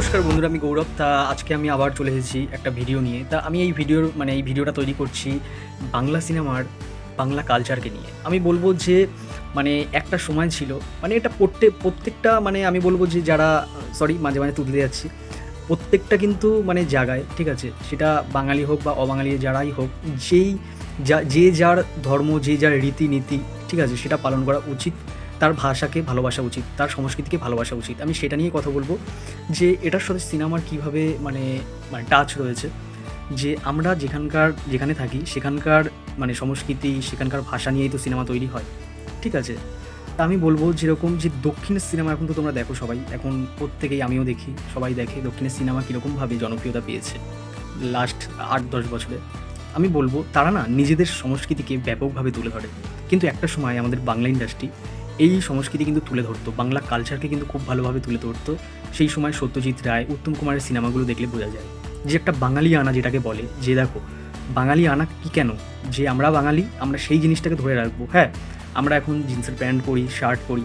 নমস্কার বন্ধুরা, আমি গৌরব। তা আজকে আমি আবার চলে এসেছি একটা ভিডিও নিয়ে। তা আমি এই ভিডিওর মানে এই ভিডিওটা তৈরি করছি বাংলা সিনেমার বাংলা কালচারকে নিয়ে। আমি বলব যে মানে একটা সময় ছিল মানে এটা পড়তে, প্রত্যেকটা মানে আমি বলব যে যারা সরি মাঝে মাঝে তুলতে যাচ্ছি, প্রত্যেকটা কিন্তু মানে জায়গায়, ঠিক আছে? সেটা বাঙালি হোক বা অবাঙালি যারাই হোক, যেই, যা, যে যার ধর্ম, যে যার রীতিনীতি, ঠিক আছে? সেটা পালন করা উচিত। তার ভাষাকে ভালোবাসা উচিত, তার সংস্কৃতিকে ভালোবাসা উচিত। আমি সেটা নিয়ে কথা বলব যে এটার সাথে সিনেমার কীভাবে মানে মানে টাচ রয়েছে, যে আমরা যেখানকার, যেখানে থাকি, সেখানকার মানে সংস্কৃতি, সেখানকার ভাষা নিয়েই তো সিনেমা তৈরি হয়, ঠিক আছে? তা আমি বলব যেরকম যে দক্ষিণের সিনেমা এখন তো তোমরা দেখো সবাই, এখন প্রত্যেকেই আমিও দেখি, সবাই দেখে দক্ষিণের সিনেমা কীরকমভাবে জনপ্রিয়তা পেয়েছে লাস্ট আট, দশ বছরে। আমি বলব তারা না নিজেদের সংস্কৃতিকে ব্যাপকভাবে তুলে ধরে। কিন্তু একটা সময় আমাদের বাংলা ইন্ডাস্ট্রি এই সংস্কৃতি কিন্তু তুলে ধরতো, বাংলা কালচারকে কিন্তু খুব ভালোভাবে তুলে ধরতো। সেই সময় সত্যজিৎ রায়, উত্তম কুমারের সিনেমাগুলো দেখলে বোঝা যায়। যে একটা বাঙালি আনা যেটাকে বলে, যে দেখো, বাঙালি আনা কি কেন? যে আমরা বাঙালি, আমরা সেই জিনিসটাকে ধরে রাখব। হ্যাঁ আমরা এখন জিন্সের প্যান্ট পরি, শার্ট পরি।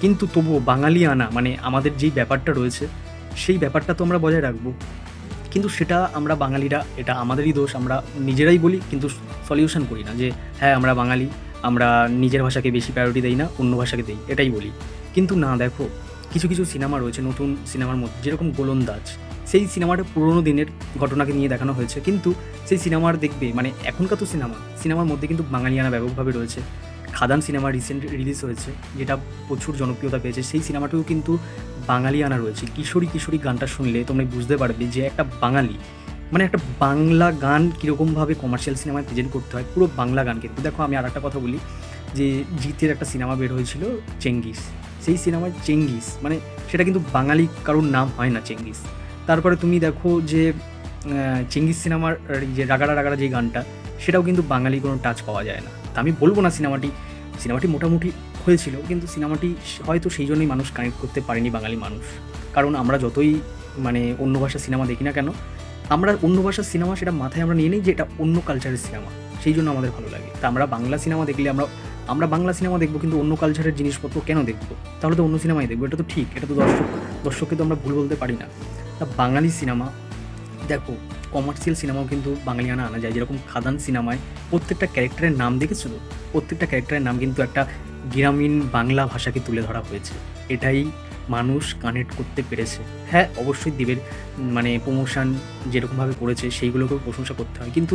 কিন্তু তবুও বাঙালি আনা মানে আমাদের যেই ব্যাপারটা রয়েছে, সেই ব্যাপারটা তো আমরা বজায় রাখব। কিন্তু সেটা আমরা বাঙালিরা, এটা আমাদেরই দোষ, আমরা নিজেরাই বলি, কিন্তু সলিউশন করি না যে হ্যাঁ আমরা বাঙালি আমরা নিজের ভাষাকে বেশি প্রায়োরিটি দেই না, অন্য ভাষাকে দেই, এটাই বলি। কিন্তু না, দেখো, কিছু কিছু সিনেমা রয়েছে, নতুন সিনেমার মধ্যে, যেরকম গোলন্দাজ, সেই সিনেমাটা পুরোনো দিনের ঘটনাকে নিয়ে দেখানো হয়েছে, কিন্তু সেই সিনেমার দেখবে মানে এখনকার তো সিনেমা সিনেমার মধ্যে কিন্তু বাঙালিয়ানা ব্যাপকভাবে রয়েছে। খাদান সিনেমা রিসেন্ট রিলিজ হয়েছে, যেটা প্রচুর জনপ্রিয়তা পেয়েছে, সেই সিনেমাটিও কিন্তু বাঙালিয়ানা রয়েছে। কিশোরী কিশোরী গানটা শুনলে তোমরা বুঝতে পারবে যে একটা বাঙালি মানে একটা বাংলা গান কীরকমভাবে কমার্শিয়াল সিনেমায় প্রেজেন্ট করতে হয়, পুরো বাংলা গান কিন্তু দেখো, আমি আর একটা কথা বলি, যে জিতের একটা সিনেমা বের হয়েছিল, চেঙ্গিস। সেই সিনেমায় চেঙ্গিস মানে সেটা কিন্তু বাঙালি কারোর নাম হয় না, চেঙ্গিস। তারপরে তুমি দেখো যে চেঙ্গিস সিনেমার যে রাগাড়া রাগাড়া যে গানটা, সেটাও কিন্তু বাঙালি কোনো টাচ পাওয়া যায় না। তা আমি বলব না সিনেমাটি সিনেমাটি মোটামুটি হয়েছিল, কিন্তু সিনেমাটি হয়তো সেই জন্যই মানুষ কানেক্ট করতে পারেনি বাঙালি মানুষ। কারণ আমরা যতই মানে অন্য ভাষার সিনেমা দেখি না কেন আমরা অন্য ভাষার সিনেমা সেটা মাথায় আমরা নিয়ে নিই যে এটা অন্য কালচারের সিনেমা। সেই জন্য আমাদের ভালো লাগে। তা আমরা বাংলা সিনেমা দেখলে আমরা আমরা বাংলা সিনেমা দেখব কিন্তু অন্য কালচারের জিনিসপত্র কেন দেখব? তাহলে তো অন্য সিনেমাই দেখব। এটা তো ঠিক, এটা তো দর্শক, দর্শককে তো আমরা ভুল বলতে পারি না। তা বাঙালি সিনেমা, দেখো কমার্শিয়াল সিনেমাও কিন্তু বাঙালিয়ানা আনা আনা যায়। যেরকম খাদান সিনেমায় প্রত্যেকটা ক্যারেক্টারের নাম দেখেছ প্রত্যেকটা ক্যারেক্টারের নাম কিন্তু একটা গ্রামীণ বাংলা ভাষাকে তুলে ধরা হয়েছে। এটাই মানুষ কানেক্ট করতে পেরেছে। হ্যাঁ অবশ্যই দেবের মানে প্রমোশন যেরকমভাবে করেছে, সেইগুলোকেও প্রশংসা করতে হয়। কিন্তু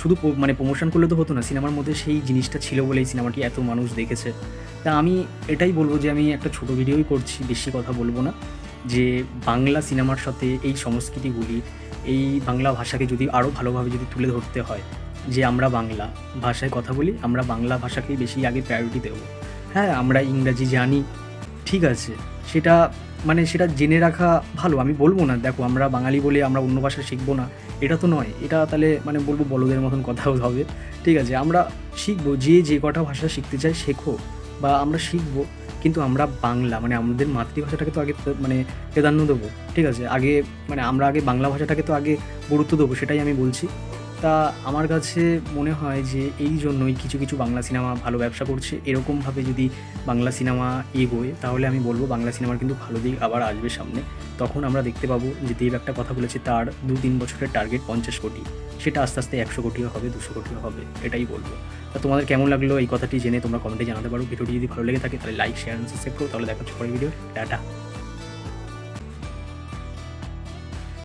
শুধু মানে প্রমোশন করলে তো হতো না সিনেমার মধ্যে সেই জিনিসটা ছিল বলেই সিনেমাটি এত মানুষ দেখেছে। তা আমি এটাই বলব যে আমি একটা ছোট ভিডিওই করছি, বেশি কথা বলব না, যে বাংলা সিনেমার সাথে এই সংস্কৃতিগুলি, এই বাংলা ভাষাকে যদি আরও ভালোভাবে যদি তুলে ধরতে হয়, যে আমরা বাংলা ভাষায় কথা বলি, আমরা বাংলা ভাষাকেই বেশি আগে প্রায়োরিটি দেবো। হ্যাঁ আমরা ইংরাজি জানি, ঠিক আছে সেটা মানে সেটা জেনে রাখা ভালো। আমি বলব না, দেখো, আমরা বাঙালি বলে আমরা অন্য ভাষা শিখব না, এটা তো নয়। এটা তাহলে মানে বলব বলদের মতন কথাও হবে। ঠিক আছে, আমরা শিখব, যে যে কটা ভাষা শিখতে চায় শেখো, বা আমরা শিখব, কিন্তু আমরা বাংলা মানে আমাদের মাতৃভাষাটাকে তো আগে মানে প্রাধান্য দেবো। ঠিক আছে, আগে মানে আমরা আগে বাংলা ভাষাটাকে তো আগে গুরুত্ব দেবো, সেটাই আমি বলছি। তা আমার কাছে মনে হয় যে এই জন্যই কিছু কিছু বাংলা সিনেমা ভালো ব্যবসা করছে। এরকমভাবে যদি বাংলা সিনেমা এগোয়, তাহলে আমি বলব বাংলা সিনেমার কিন্তু ভালো দিক আবার আসবে সামনে। তখন আমরা দেখতে পাবো যে দেব একটা কথা বলেছে, তার দু তিন বছরের টার্গেট পঞ্চাশ কোটি। সেটা আস্তে আস্তে একশো কোটিও হবে, দুশো কোটিও হবে, এটাই বলব। তা তোমাদের কেমন লাগল এই কথাটি জেনে তোমরা কমেন্টে জানাতে পারো। ভিডিওটি যদি ভালো লেগে থাকে, তাহলে লাইক শেয়ার সাবস্ক্রাইব করো। তাহলে দেখা হচ্ছে পরের ভিডিও টাটা।